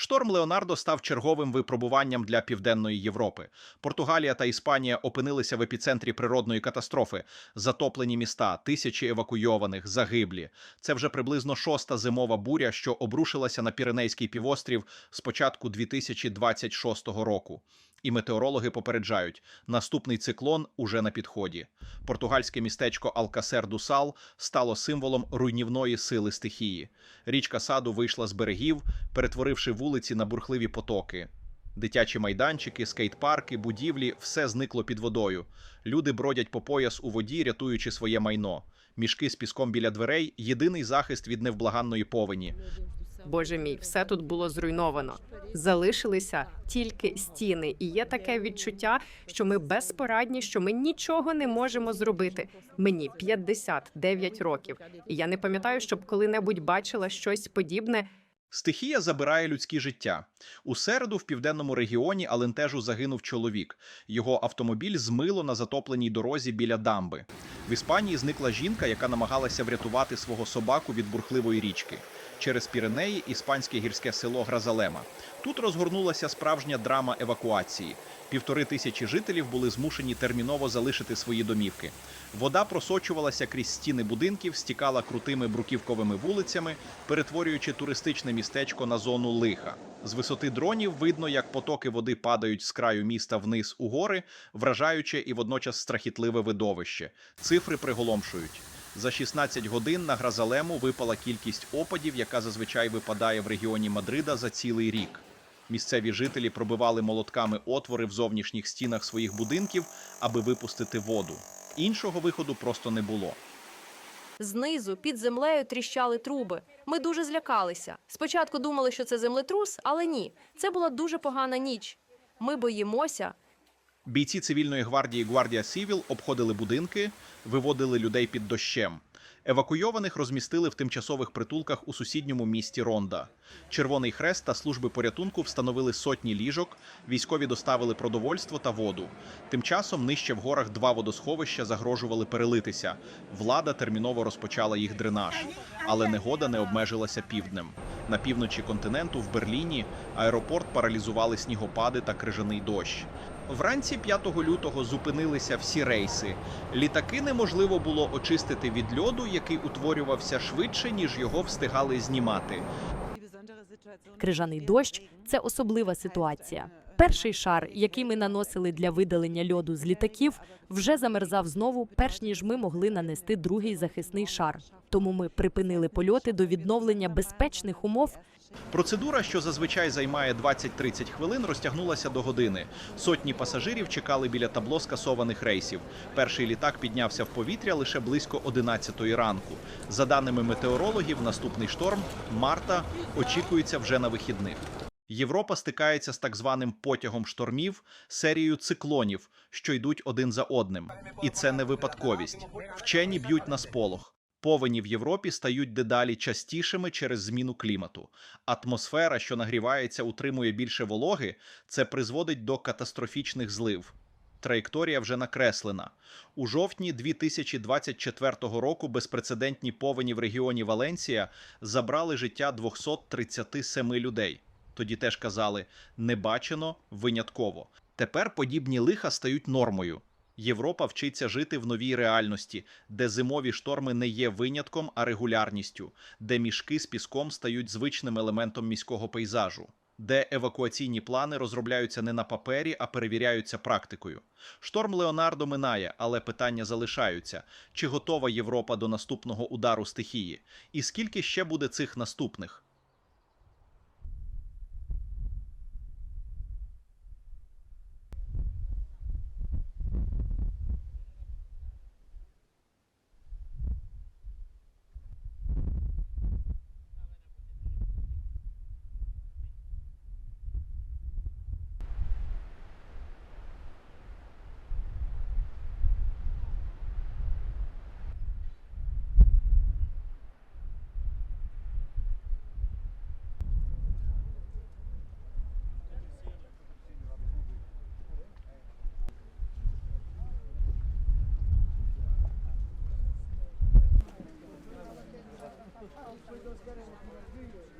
Шторм Леонардо став черговим випробуванням для південної Європи. Португалія та Іспанія опинилися в епіцентрі природної катастрофи. Затоплені міста, тисячі евакуйованих, загиблі. Це вже приблизно шоста зимова буря, що обрушилася на Піренейський півострів з початку 2026 року. І метеорологи попереджають, наступний циклон уже на підході. Португальське містечко Алкасер ду Сал стало символом руйнівної сили стихії. Річка саду вийшла з берегів, перетворивши вулиці на бурхливі потоки. Дитячі майданчики, скейт-парки, будівлі все зникло під водою. Люди бродять по пояс у воді, рятуючи своє майно. Мішки з піском біля дверей єдиний захист від невблаганної повені. Боже мій, все тут було зруйновано. Залишилися тільки стіни, і є таке відчуття, що ми безпорадні, що ми нічого не можемо зробити. Мені 59 років, і я не пам'ятаю, щоб коли-небудь бачила щось подібне. Стихія забирає людські життя. У середу в південному регіоні Алентежу загинув чоловік. Його автомобіль змило на затопленій дорозі біля дамби. В Іспанії зникла жінка, яка намагалася врятувати свого собаку від бурхливої річки. Через Піренеї іспанське гірське село Гразалема. Тут розгорнулася справжня драма евакуації. Півтори тисячі жителів були змушені терміново залишити свої домівки. Вода просочувалася крізь стіни будинків, стікала крутими бруківковими вулицями, перетворюючи туристичне містечко на зону лиха. З висоти дронів видно, як потоки води падають з краю міста вниз у гори, вражаюче і водночас страхітливе видовище. Цифри приголомшують. За 16 годин на Гразалему випала кількість опадів, яка зазвичай випадає в регіоні Мадрида за цілий рік. Місцеві жителі пробивали молотками отвори в зовнішніх стінах своїх будинків, аби випустити воду. Іншого виходу просто не було. Знизу під землею тріщали труби. Ми дуже злякалися. Спочатку думали, що це землетрус, але ні. Це була дуже погана ніч. Ми боїмося. Бійці цивільної гвардії Гвардія Сівіл обходили будинки, виводили людей під дощем. Евакуйованих розмістили в тимчасових притулках у сусідньому місті Ронда. Червоний хрест та служби порятунку встановили сотні ліжок, військові доставили продовольство та воду. Тим часом нижче в горах два водосховища загрожували перелитися. Влада терміново розпочала їх дренаж, але негода не обмежилася півднем. На півночі континенту в Берліні аеропорт паралізували снігопади та крижаний дощ. Вранці 5 лютого зупинилися всі рейси. Літаки неможливо було очистити від льоду, який утворювався швидше, ніж його встигали знімати. Крижаний дощ це особлива ситуація. Перший шар, який ми наносили для видалення льоду з літаків, вже замерзав знову, перш ніж ми могли нанести другий захисний шар. Тому ми припинили польоти до відновлення безпечних умов Процедура, що зазвичай займає 20-30 хвилин, розтягнулася до години. Сотні пасажирів чекали біля табло скасованих рейсів. Перший літак піднявся в повітря лише близько 11 ранку. За даними метеорологів, наступний шторм Марта очікується вже на вихідних. Європа стикається з так званим потягом штормів, серією циклонів, що йдуть один за одним. І це не випадковість. Вчені б'ють на сполох. Повені в Європі стають дедалі частішими через зміну клімату. Атмосфера, що нагрівається, утримує більше вологи, це призводить до катастрофічних злив. Траєкторія вже накреслена. У жовтні 2024 року безпрецедентні повені в регіоні Валенсія забрали життя 237 людей. Тоді теж казали не бачено винятково. Тепер подібні лиха стають нормою. Європа вчиться жити в новій реальності, де зимові шторми не є винятком, а регулярністю, де мішки з піском стають звичним елементом міського пейзажу, де евакуаційні плани розробляються не на папері, а перевіряються практикою. Шторм Леонардо минає, але питання залишаються: чи готова Європа до наступного удару стихії? І скільки ще буде цих наступних? those better than I'm going to do yours.